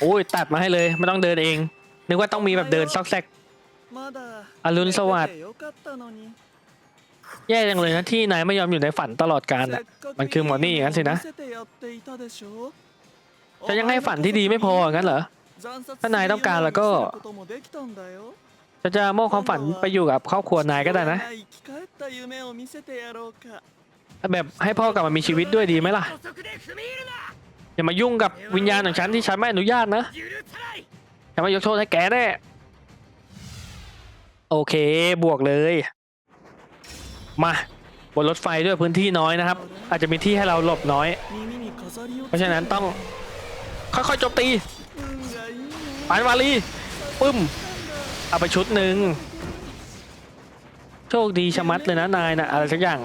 โอ้ยตัดมาให้เลยไม่ต้องเดินเอง นึกว่าต้องมีแบบเดินซอกแซกอรุณสวัสดิ์แย่จังเลยนะที่นายไม่ยอมอยู่ในฝันตลอดกาลอะมันคือหมอนี่อย่างนั้นสินะจะยังให้ฝันที่ดีไม่พออย่างนั้นเหรอถ้านายต้องการแล้วก็จะจะมอบความฝันไปอยู่กับครอบครัวนายก็ได้นะแบบให้พ่อกลับมามีชีวิตด้วยดีไหมล่ะ อย่ามายุ่งกับวิญญาณของฉันที่ฉันไม่อนุญาตนะฉันไม่ยกโทษให้แกแน่โอเคบวกเลย มาบนรถไฟด้วยพื้นที่น้อยนะครับ อาจจะมีที่ให้เราหลบน้อย เพราะฉะนั้นต้องค่อยๆโจมตีปานวาลีปึ้ม เอาไปชุดหนึ่งโชคดีชะมัดเลยนะนายนะอะไรสักอย่าง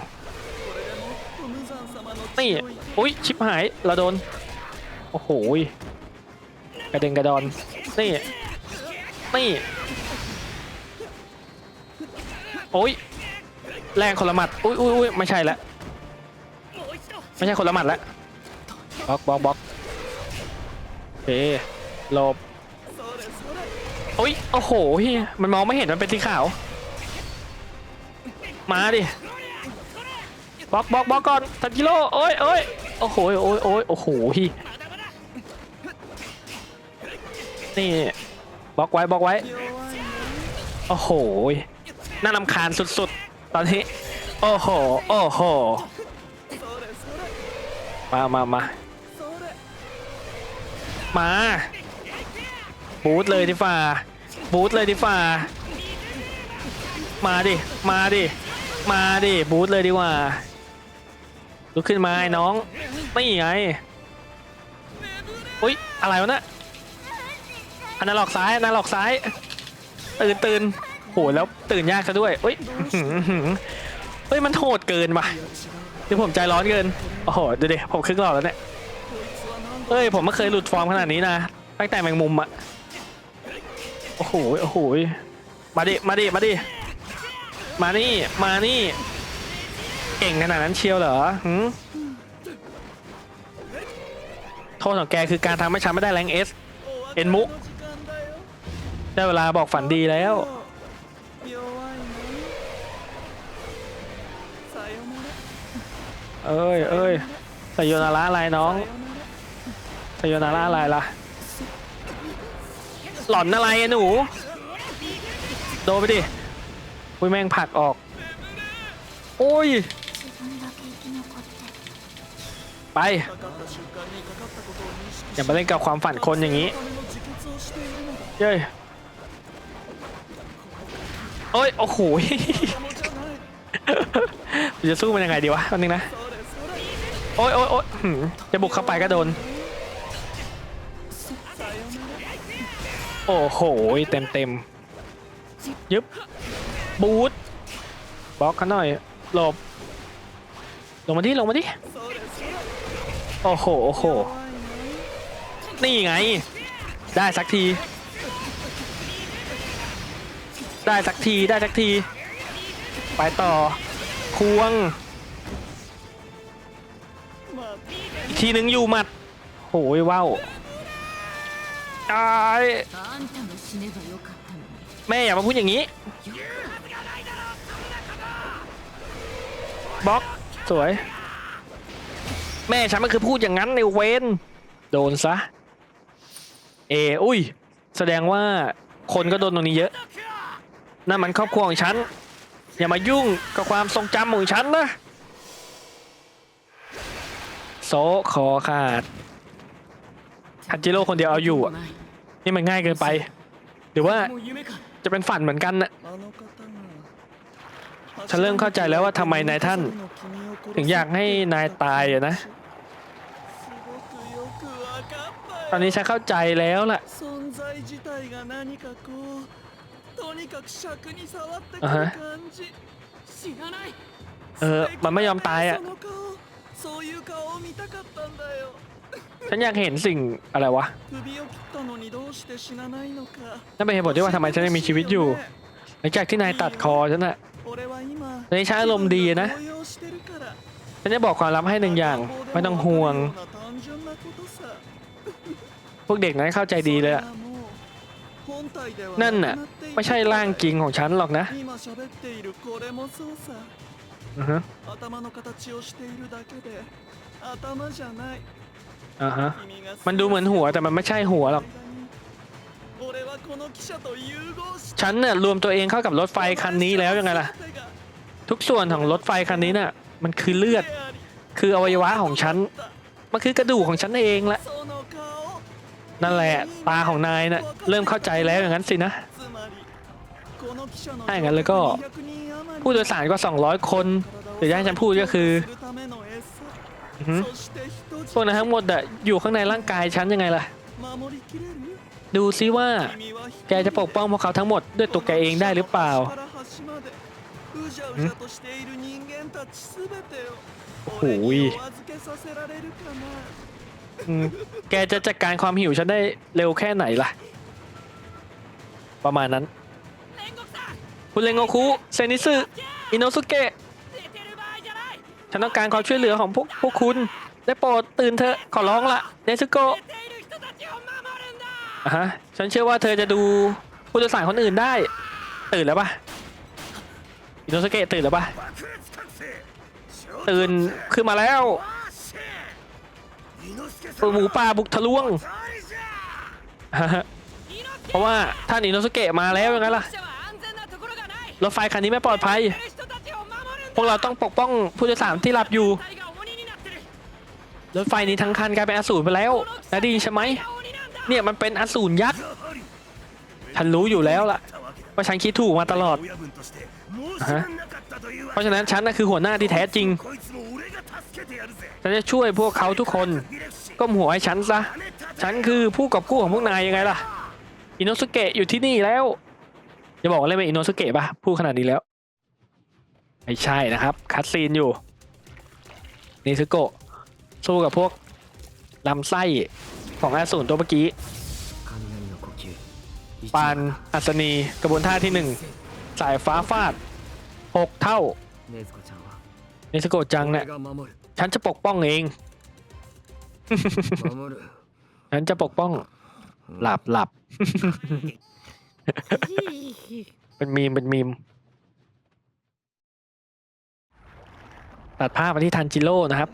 นี่ อุ้ยชิบหาย เราโดน โอ้โหกระเด็นกระดอน นี่ นี่ โอ้ย แรงคนละหมัด อุ้ยอุ้ยอุ้ยไม่ใช่ละ ไม่ใช่คนละหมัดละบล็อกบล็อกบล็อกโอเคหลบโอ้ย โอ้โหเหี้ยมันมองไม่เห็นมันเป็นสีขาว มาดิบล็อกบล็อกบล็อกก่อนทันกิโลโอ้ยโอ้ยโอ้โหโอ้ยโอ้ยโอ้โหพี่ นี่บล็อกไว้บล็อกไว้ โอ้โห น่ารำคาญสุดๆ ตอนนี้ โอ้โห โอ้โห มามามามา บูทเลยดิฝ่าบูทเลยดิฝ่ามาดิ มาดิ มาดิ บูทเลยดีกว่า ลุกขึ้นมาไอ้น้อง ไม่ไงอุ้ย อะไรวะเนี่ย อันนั้นหลอกซ้ายอันนั้นหลอกซ้ายตื่นตื่นโหแล้วตื่นยากซะด้วยอุ้ยอื้อหือหือเฮ้ยมันโหดเกินว่ะหรือผมใจร้อนเกินโอ้โหดูดิผมครึ่งหลอดแล้วเนี่ยเฮ้ยผมไม่เคยหลุดฟอร์มขนาดนี้นะตั้งแต่แมงมุมอะโอ้โหโอ้โหมาดิมาดิมาดิมานี่มานี่ เก่งขนาดนั้นเชียวเหรอหืมโทษของแกคือการทำให้ฉันไม่ได้แรงเอสเอ็นมุ ได้เวลาบอกฝันดีแล้วเอ้ยเอ้ยสยนาระอะไรน้องสยนาระอะไรล่ะ หล่อนอะไรอะหนู โดนไปดิอุ้ยแม่งผลักออกโอ้ย ไป อย่ามาเล่นกับความฝันคนอย่างนี้ เย้ ยโอ้ย โอ้โหจะสู้มันยังไงดีวะวันนึงนะ โอ้ยโอ้ยโอ้ยจะบุกเข้าไปก็โดน โอ้โห เต็มเต็มยึบ บูทบล็อกกันหน่อย หลบ ลงมาดิ ลงมาดิ โอ้โห โอ้โห นี่ไง ได้สักที ได้สักทีได้สักที ไปต่อควง อีกทีหนึ่งอยู่หมัดโหยว้าวตายแม่อย่ามาพูดอย่างนี้บล็อกสวย แม่ฉันไม่นคือพูดอย่างนั้นในเวนโดนซะ เอ อุ้ย แสดงว่าคนก็โดนตรงนี้เยอะ นั่นมันครอบครัวของฉัน อย่ามายุ่งกับความทรงจำของฉันนะ โซคอขาดฮันจิโร่คนเดียวเอาอยู่นี่มันง่ายเกินไป หรือว่าจะเป็นฝันเหมือนกันนะฉันเริ่มเข้าใจแล้วว่าทำไมนายท่าน ถึงอยากให้นายตายนะ ตอนนี้ฉันเข้าใจแล้วล่ะ とにかく尺に触ってくるあは感じ知らない เออ มันไม่ยอมตายอ่ะ その顔そういう顔を見たかったんだよ ฉันอยากเห็นสิ่งอะไรวะ 首を切ったのにどうして死なないのか นั่นเป็นเหตุผลที่ว่าทำไมฉันยังมีชีวิตอยู่ หลังจากที่นายตัดคอฉันน่ะ 俺は今 ตอนนี้ฉันอารมณ์ดีนะ 動揺してるから ฉันจะบอกความลับให้หนึ่งอย่าง ไม่ต้องห่วง 単純なことさ พวกเด็กนั้นเข้าใจดีเลยอะ それはもう本体では นั่นน่ะ ไม่ใช่ร่างจริงของฉันหรอกนะอ่าฮะมันดูเหมือนหัวแต่มันไม่ใช่หัวหรอกฉันเนี่ยรวมตัวเองเข้ากับรถไฟคันนี้แล้วยังไงล่ะ ทุกส่วนของรถไฟคันนี้น่ะ มันคือเลือด คืออวัยวะของฉัน มันคือกระดูกของฉันเองแหละ นั่นแหละตาของนายนะ่ะเริ่มเข้าใจแล้วอย่างนั้นสินะถ้าอย่างนั้นแล้วก็ผู้โดยสารก็200 คนเดี๋ยวจะให้ฉันพูดก็คือพวกนั้นทั้งหมดอะอยู่ข้างในร่างกายฉันยังไงล่ะ ดูซิว่า แกจะปกป้องพวกเขาทั้งหมดด้วยตัวแกเองได้หรือเปล่าโอ้ย 端までうじゃうじゃとしている人間たちすべてをほい俺にお預けさせられるかな อืมแกจะจัดการความหิวฉันได้เร็วแค่ไหนล่ะ ประมาณนั้น 煉獄さん คุณเรงโงคุ เซนิสึ อินโนสุเกะ 寝てる場合じゃない ฉันต้องการความช่วยเหลือของพวกพวกคุณ ได้โปรดตื่นเถอะขอร้องละเนซึโกะ 寝ている人たちを守るんだ อ่ะฮะ ฉันเชื่อว่าเธอจะดูผู้โดยสารคนอื่นได้ ตื่นแล้วปะอินโนสุเกะตื่นแล้วปะตื่นขึ้นมาแล้ว หมูป่าบุกทะลวง เพราะว่าท่านอินโนสเกะมาแล้วยังไงล่ะ รถไฟคันนี้ไม่ปลอดภัย พวกเราต้องปกป้องผู้โดยสารที่หลับอยู่ รถไฟนี้ทั้งคันกลายเป็นอสูรไปแล้วนะดีใช่ไหม เนี่ยมันเป็นอสูรยักษ์ ฉันรู้อยู่แล้วล่ะว่าฉันคิดถูกมาตลอด เพราะฉะนั้นฉันน่ะคือหัวหน้าที่แท้จริง ฉันจะช่วยพวกเขาทุกคน ก้มหัวให้ฉันซะ ฉันคือผู้กอบกู้ของพวกนายยังไงล่ะ อินโนสุเกะอยู่ที่นี่แล้วจะบอกอะไรไนปอินโนสุเกะปะพูดขนาดนี้แล้ว ไม่ใช่นะครับ คัดซีนอยู่นิซึโกะสู้กับพวกลำไส้ของอาสูนตัวเมื่อกี้ปานอัศนีกระบวนท่าที่หนึ่งสายฟ้าฟาดหกเท่าเนสโกจังเนี่ยฉันจะปกป้องเอง ฉันจะปกป้อง หลับหลับ เป็นมีมเป็นมีม ตัดภาพไปที่ทันจิโร่นะครับ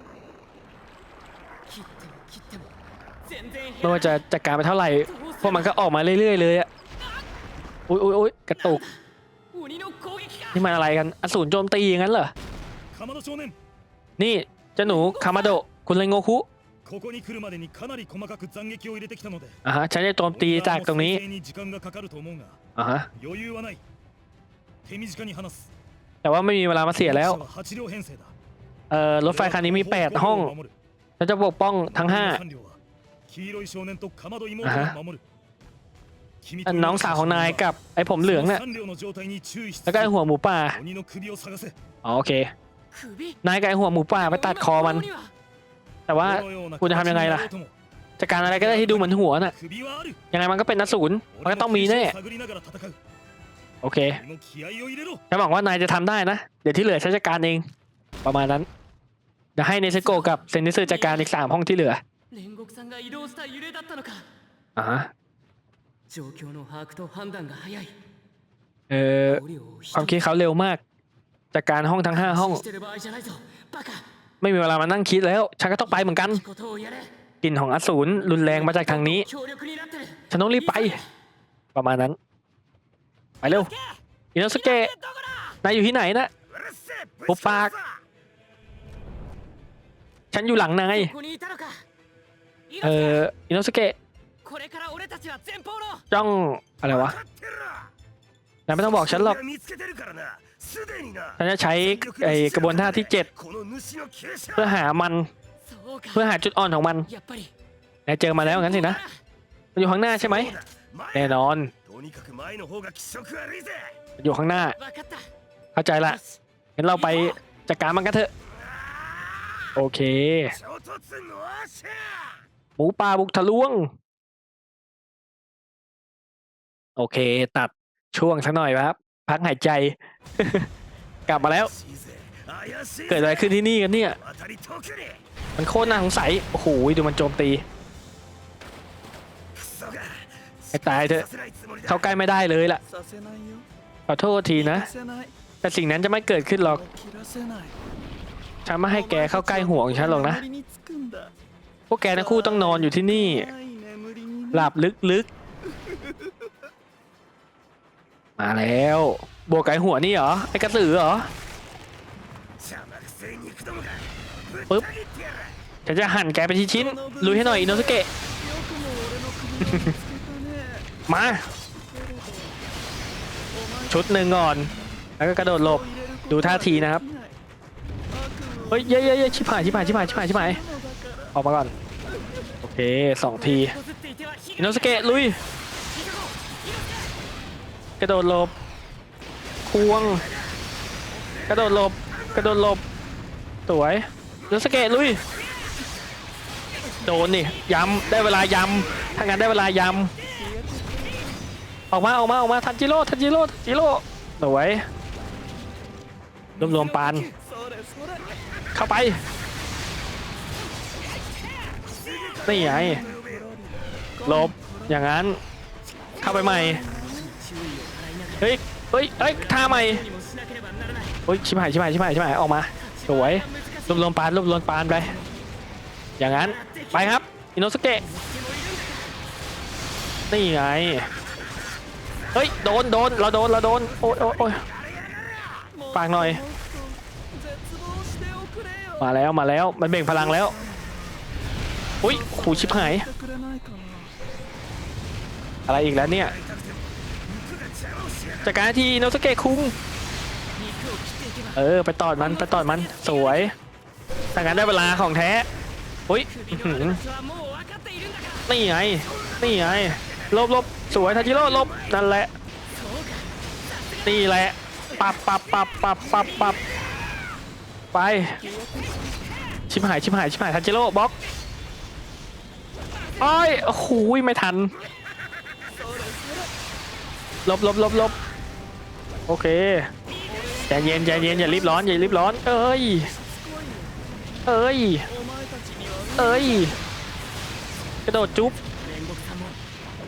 ไม่ว่าจะจัดการไปเท่าไหร่ พวกมันก็ออกมาเรื่อยๆเลยอะอุ้ยอุ้ยอุ้ยกระตุก นี่มันอะไรกัน อสูรโจมตีอย่างนั้นเหรอ นี่เจ้าหนูคามาโดคุณไรงโงคุ ここに来るまでにかなり細かく斬撃を入れてきたので อ่ะฮะ ฉันจะโจมตีจากตรงนี้ 俺らも整形に時間がかかると思うが อ่ะฮะ 余裕はない手短に話す แต่ว่าไม่มีเวลามาเสียแล้ว この汽車は8両編成だ เอ่อ รถไฟคันนี้มี 8 ห้อง ฉันจะปกป้องทั้ง 5 3両は黄色い少年とかまど妹が守る君と น้องสาวของนายกับไอ้ผมเหลืองเนี่ย 3両の状態に注意し แล้วก็ไอ้หัวหมูป่า 鬼の首を探せ อ๋อโอเค 首 นายกับไอ้หัวหมูป่าไปตัดคอมัน には แต่ว่าคุณจะทำยังไงล่ะจะการอะไรก็ได้ที่ดูเหมือนหัวน่ะยังไงมันก็เป็นนัดศูนย์มันก็ต้องมีแน่โอเคฉันหวังว่านายจะทำได้นะ เดี๋ยวที่เหลือฉันจัดการเองประมาณนั้นเดี๋ยวให้เนซโกกับเซนนิร์จัดการอีกสามห้องที่เหลืออ่าเออความคิดเขาเร็วมาก จากการห้องทั้งห้าห้อง ไม่มีเวลามานั่งคิดแล้ว ฉันก็ต้องไปเหมือนกันกลิ่นของอสูรรุนแรงมาจากทางนี้ ฉันต้องรีบไป ประมาณนั้น ไปเร็วอินโนสเกะนายอยู่ที่ไหนนะปุบปาก ฉันอยู่หลังนายเอออินโนสเกะจ้องอะไรวะนายไม่ต้องบอกฉันหรอก ฉันจะใช้ไอกระบวนท่าที่ 7 เพื่อหามัน เพื่อหาจุดอ่อนของมันนายเจอมาแล้วงั้นสินะ มันอยู่ข้างหน้าใช่ไหมแน่นอน อยู่ข้างหน้า เข้าใจละงั้นเราไปจัดการมันกันเถอะ โอเค หมูป่าบุกทะลวง โอเค ตัดช่วงสักหน่อยครับ พักหายใจ กลับมาแล้ว เกิดอะไรขึ้นที่นี่กันเนี่ย มันโคตรน่าสงสัย โอ้โหดูมันโจมตีตายเถอะ เข้าใกล้ไม่ได้เลยล่ะ ขอโทษทีนะ แต่สิ่งนั้นจะไม่เกิดขึ้นหรอก ฉันไม่ให้แกเข้าใกล้ห่วงฉันหรอกนะ พวกแกทั้งคู่ต้องนอนอยู่ที่นี่ หลับลึกๆ มาแล้ว บวกไก่หัวนี่เหรอ ไอ้กระสือเหรอ ปึ๊บ ฉันจะหั่นแกเป็นชิ้นๆลุยให้หน่อย อินโนสเกะ มา ชุดหนึ่งก่อน แล้วก็กระโดดหลบ ดูท่าทีนะครับ เฮ้ย เย้เย้เย้ชิบหายชิบหายชิบหายชิบหายชิบหายออกมาก่อน โอเคสองที อินโนสเกะลุย กระโดดหลบ ควง กระโดดหลบ กระโดดหลบ สวยโยสเกตลุย โดนนี่ย้ำได้เวลาย้ำทางั้นได้เวลาย้ำออกมาออกมาออกมาทันจิโร่ทันจิโร่ทันจิโร่สวยรวมรวมปานเข้าไปนี่ไงลบอย่างนั้น เข้าไปใหม่ เฮ้ย เฮ้ยเฮ้ยท่าใหม่ เฮ้ย ชิบหาย ชิบหาย ชิบหาย ชิบหาย ออกมา สวยรวบรวมปานรวบรวมปานไป อย่างนั้น ไปครับ อินโนสเกะ นี่ไง เฮ้ย โดน โดน เราโดน เราโดน โอ้ยโอ้ยปากหน่อย มาแล้ว มาแล้ว มันเบ่งพลังแล้ว อุ้ยขู่ชิบหาย อะไรอีกแล้วเนี่ย จากการที่โนสเกะคุ้งเออ ไปตอดมันไปตอดมันสวยถ้างั้นได้เวลาของแท้อุ้ยนี่ไงนี่ไงลบลบสวยทาจิโร่ลบนั่นแหละนี่แหละปับปับปับปับปับปับไป ชิมหายชิมหายชิมหายทาจิโร่บล็อกอ้อยโอ้โหไม่ทันลบลบลบลบ โอเคใจเย็นใจเย็นอย่ารีบร้อนอย่ารีบร้อน เอ้ย เอ้ย เอ้ย กระโดดจุ๊บ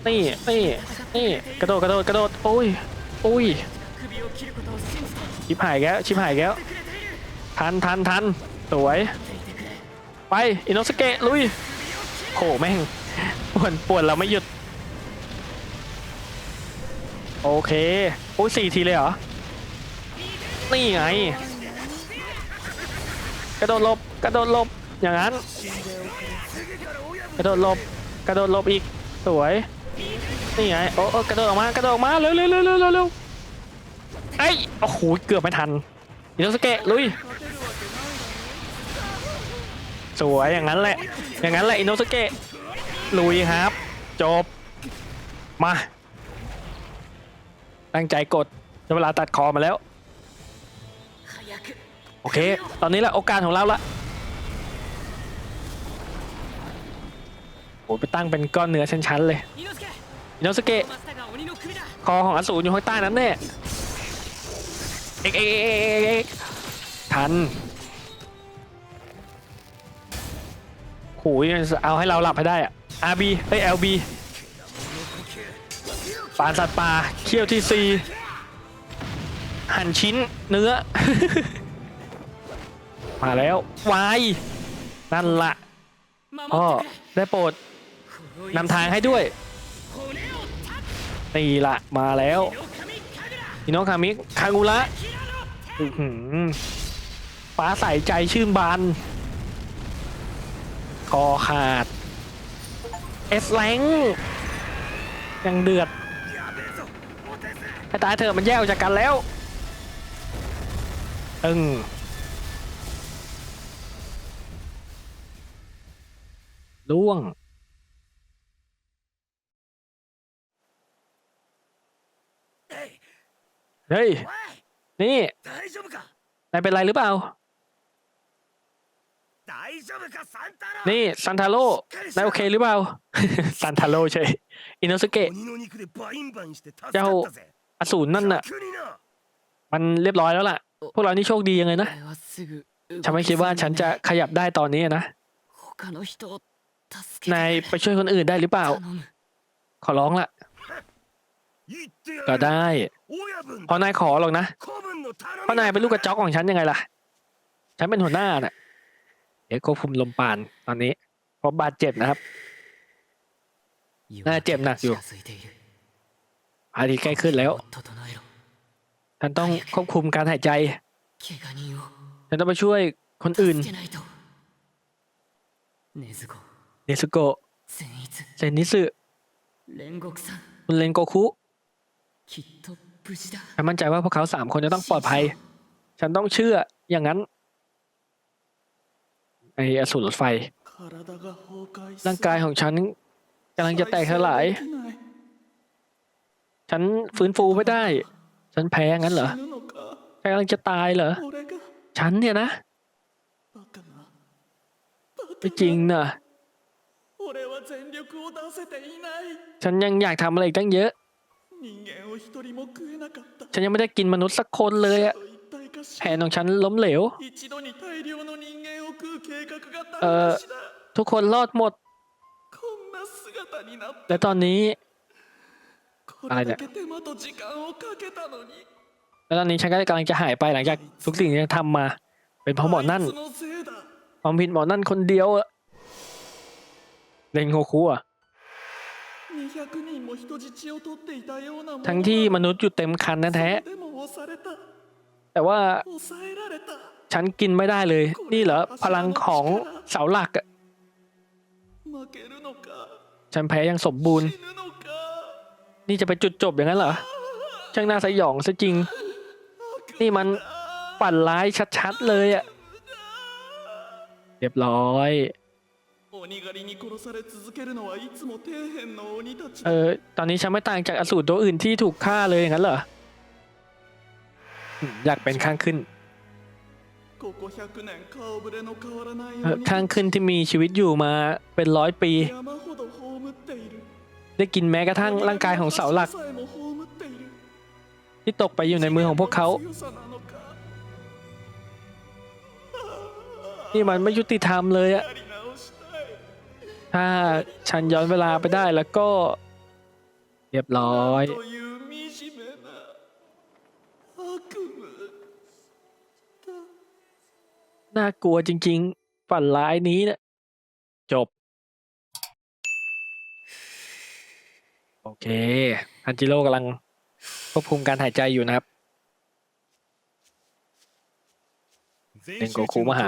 นี่นี่นี่กระโดดกระโดดกระโดดโอ้ยโอ้ยชิบหายแล้วชิบหายแล้วทันทันทันสวย ไปอินโนสเกะลุยโหแม่งปวดปวดเราไม่หยุด โอเค โอ้ยสี่ทีเลยเหรอ นี่ไง กระโดดลบ กระโดดลบ อย่างนั้น กระโดดลบ กระโดดลบอีก สวย นี่ไง โอ้กระโดดออกมา กระโดดออกมา เร็วเร็วเร็วเร็วเร็วเร็วไอ้ยโอ้โห เกือบไม่ทันอินโนสเกะลุย สวย อย่างนั้นแหละ อย่างนั้นแหละอินโนสเกะลุยครับ จบ มา ตั้งใจกดเวลาตัดคอมาแล้ว โอเค ตอนนี้แหละโอกาสของเราละโอ้ไปตั้งเป็นก้อนเนื้อชั้นๆเลยอินโนสเกะคอของอสูรอยู่ข้างใต้นั้นแน่เอกเอกเอกเอกทันโอ้ยเอาให้เราหลับให้ได้อะ RB เอ้ย LB ฟานสัตว์ป่าเขี้ยวที่สี่หั่นชิ้นเนื้อ มาแล้ววายนั่นละพ่อได้โปรดนำทางให้ด้วยนี่ละมาแล้วอินโนคามิคางูระป้าใส่ใจชื่นบานคอขาดเอสแลงยังเดือด ให้ตายเถอะมันแยกออกจากกันแล้วอึ้งล่วง เฮ้ย นี่นายเป็นไรหรือเปล่า นี่ซันทาโร่นายโอเคหรือเปล่า ซันทาโร่ใช่ อินโนสเกะ เจ้า อสูรนั่นน่ะ มันเรียบร้อยแล้วล่ะ พวกเรานี่โชคดียังไงนะ ฉันไม่คิดว่าฉันจะขยับได้ตอนนี้นะ นายไปช่วยคนอื่นได้หรือเปล่า ขอร้องละก็ได้พอนายขอหรอกนะพอนายเป็นลูกกระจอกของฉันยังไงล่ะ ฉันเป็นหัวหน้าน่ะ เดี๋ยควบคุมลมปานตอนนี้เพราะบาดเจ็บนะครับน่าเจ็บหนักอยู่ อาทิตย์ใกล้ขึ้นแล้ว ฉันต้องควบคุมการหายใจ ฉันต้องไปช่วยคนอื่น เนซุโกะเซนิสึคุณเลนโกคุฉันมั่นใจว่าพวกเขาสามคนจะต้องปลอดภัย ฉันต้องเชื่ออย่างนั้นไออสูรรถไฟ ร่างกายของฉันกำลังจะแตกสลาย ฉันฟื้นฟูไม่ได้ ฉันแพ้งั้นเหรอกำลังจะตายเหรอ ฉันเนี่ยนะ ไม่จริงนะฉันยังอยากทำอะไรอีกตั้งเยอะ ฉันยังไม่ได้กินมนุษย์สักคนเลยอะแผนของฉันล้มเหลว เอ่อ ทุกคนรอดหมด และตอนนี้ อะไรเนี่ยแล้วตอนนี้ฉันก็กำลังจะหายไปหลังจากทุกสิ่งที่ทำมา เป็นเพราะหมอนั่นความผิดหมอนั่นคนเดียวอะเรนโกคุอะทั้งที่มนุษย์อยู่เต็มคันแท้ แต่ว่าฉันกินไม่ได้เลย นี่เหรอพลังของเสาหลักฉันแพ้ยังสมบูรณ์ นี่จะเป็นจุดจบอย่างนั้นเหรอ ช่างน่าสยองซะจริง นี่มันฝันร้ายชัดๆเลยอะเรียบร้อยเออตอนนี้ฉันไม่ต่างจากอสูรตัวอื่นที่ถูกฆ่าเลยอย่างนั้นเหรอ อยากเป็นข้างขึ้นข้างขึ้นที่มีชีวิตอยู่มาเป็นร้อยปี ได้กินแม้กระทั่งร่างกายของเสาหลัก ที่ตกไปอยู่ในมือของพวกเขา นี่มันไม่ยุติธรรมเลยอะถ้าฉันย้อนเวลาไปได้แล้วก็ เรียบร้อย น่ากลัวจริง ๆ ฝันร้ายนี้นะจบ โอเคฮันจิโร่กำลังควบคุมการหายใจอยู่นะครับเดนโกคุมาหา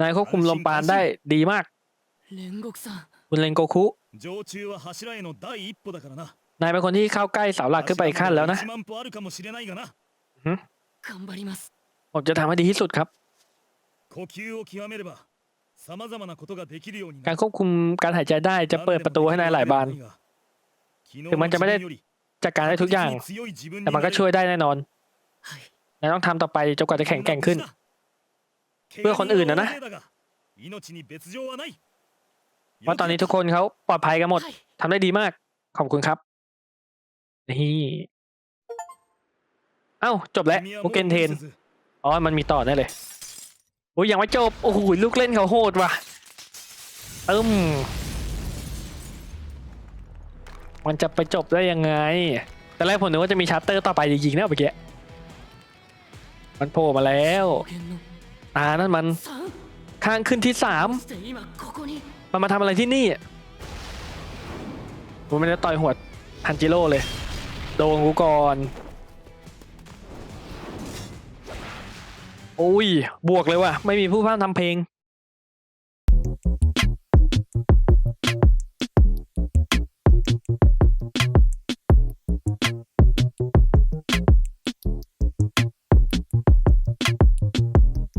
นายควบคุมลมปานได้ดีมากคุณเลนโกคุนายเป็นคนที่เข้าใกล้เสาหลักขึ้นไปอีกขั้นแล้วนะผมจะทำให้ดีที่สุดครับ การควบคุมการหายใจได้จะเปิดประตูให้นายหลายบานถึงมันจะไม่ได้จัดการได้ทุกอย่าง แต่มันก็ช่วยได้แน่นอนนายต้องทำต่อไปจนกว่าจะแข็งแกร่งขึ้น เพื่อคนอื่นนะนะว่าตอนนี้ทุกคนเขาปลอดภัยกันหมดทำได้ดีมาก ขอบคุณครับนี่เอ้าจบแล้วโมเกนเทนอ๋อมันมีต่อแน่เลย โอ้ยยังไม่จบ โอ้โหลูกเล่นเขาโหดว่ะอืมมันจะไปจบได้ยังไง แต่แรกผมนึกว่าจะมีชาร์เตอร์ต่อไปจริงๆนะเมื่อกี้มันโผล่มาแล้วตานั่นมันข้างขึ้นที่สามมันมาทำอะไรที่นี่ผมไม่ได้ต่อยหัวฮันจิโร่เลย โดนกูก่อน อ้ย บวกเลยว่ะ ไม่มีผู้พากย์ทำเพลง